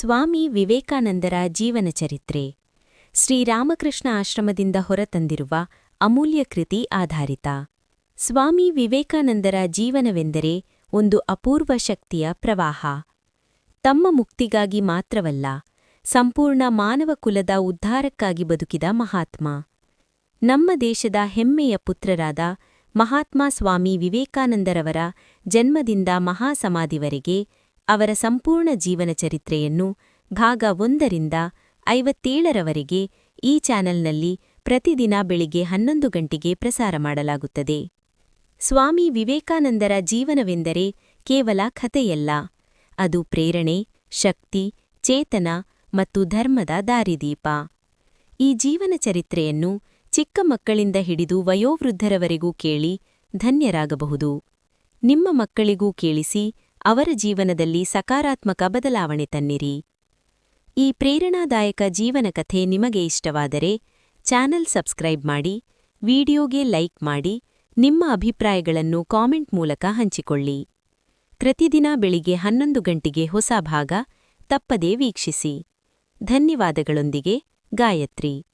ಸ್ವಾಮಿ ವಿವೇಕಾನಂದರ ಜೀವನ ಚರಿತ್ರೆ. ಶ್ರೀರಾಮಕೃಷ್ಣ ಆಶ್ರಮದಿಂದ ಹೊರತಂದಿರುವ ಅಮೂಲ್ಯ ಕೃತಿ ಆಧಾರಿತ. ಸ್ವಾಮಿ ವಿವೇಕಾನಂದರ ಜೀವನವೆಂದರೆ ಒಂದು ಅಪೂರ್ವ ಶಕ್ತಿಯ ಪ್ರವಾಹ. ತಮ್ಮ ಮುಕ್ತಿಗಾಗಿ ಮಾತ್ರವಲ್ಲ, ಸಂಪೂರ್ಣ ಮಾನವ ಕುಲದ ಉದ್ಧಾರಕ್ಕಾಗಿ ಬದುಕಿದ ಮಹಾತ್ಮ. ನಮ್ಮ ದೇಶದ ಹೆಮ್ಮೆಯ ಪುತ್ರರಾದ ಮಹಾತ್ಮ ಸ್ವಾಮಿ ವಿವೇಕಾನಂದರವರ ಜನ್ಮದಿಂದ ಮಹಾಸಮಾಧಿವರೆಗೆ ಅವರ ಸಂಪೂರ್ಣ ಜೀವನ ಚರಿತ್ರೆಯನ್ನು ಭಾಗ ಒಂದರಿಂದ ಐವತ್ತೇಳರವರೆಗೆ ಈ ಚಾನೆಲ್ನಲ್ಲಿ ಪ್ರತಿದಿನ ಬೆಳಿಗ್ಗೆ ಹನ್ನೊಂದು ಗಂಟೆಗೆ ಪ್ರಸಾರ ಮಾಡಲಾಗುತ್ತದೆ. ಸ್ವಾಮಿ ವಿವೇಕಾನಂದರ ಜೀವನವೆಂದರೆ ಕೇವಲ ಕಥೆಯಲ್ಲ. ಅದು ಪ್ರೇರಣೆ, ಶಕ್ತಿ, ಚೇತನ ಮತ್ತು ಧರ್ಮದ ದಾರಿದೀಪ. ಈ ಜೀವನ ಚರಿತ್ರೆಯನ್ನು ಚಿಕ್ಕ ಮಕ್ಕಳಿಂದ ಹಿಡಿದು ವಯೋವೃದ್ಧರವರೆಗೂ ಕೇಳಿ ಧನ್ಯರಾಗಬಹುದು. ನಿಮ್ಮ ಮಕ್ಕಳಿಗೂ ಕೇಳಿಸಿ ಅವರ ಜೀವನದಲ್ಲಿ ಸಕಾರಾತ್ಮಕ ಬದಲಾವಣೆ ತನ್ನಿರಿ. ಈ ಪ್ರೇರಣಾದಾಯಕ ಜೀವನ ಕಥೆ ನಿಮಗೆ ಇಷ್ಟವಾದರೆ ಚಾನೆಲ್ ಸಬ್ಸ್ಕ್ರೈಬ್ ಮಾಡಿ, ವಿಡಿಯೋಗೆ ಲೈಕ್ ಮಾಡಿ, ನಿಮ್ಮ ಅಭಿಪ್ರಾಯಗಳನ್ನು ಕಾಮೆಂಟ್ ಮೂಲಕ ಹಂಚಿಕೊಳ್ಳಿ. ಪ್ರತಿದಿನ ಬೆಳಿಗ್ಗೆ ಹನ್ನೊಂದು ಗಂಟೆಗೆ ಹೊಸ ಭಾಗ ತಪ್ಪದೇ ವೀಕ್ಷಿಸಿ. ಧನ್ಯವಾದಗಳೊಂದಿಗೆ ಗಾಯತ್ರಿ.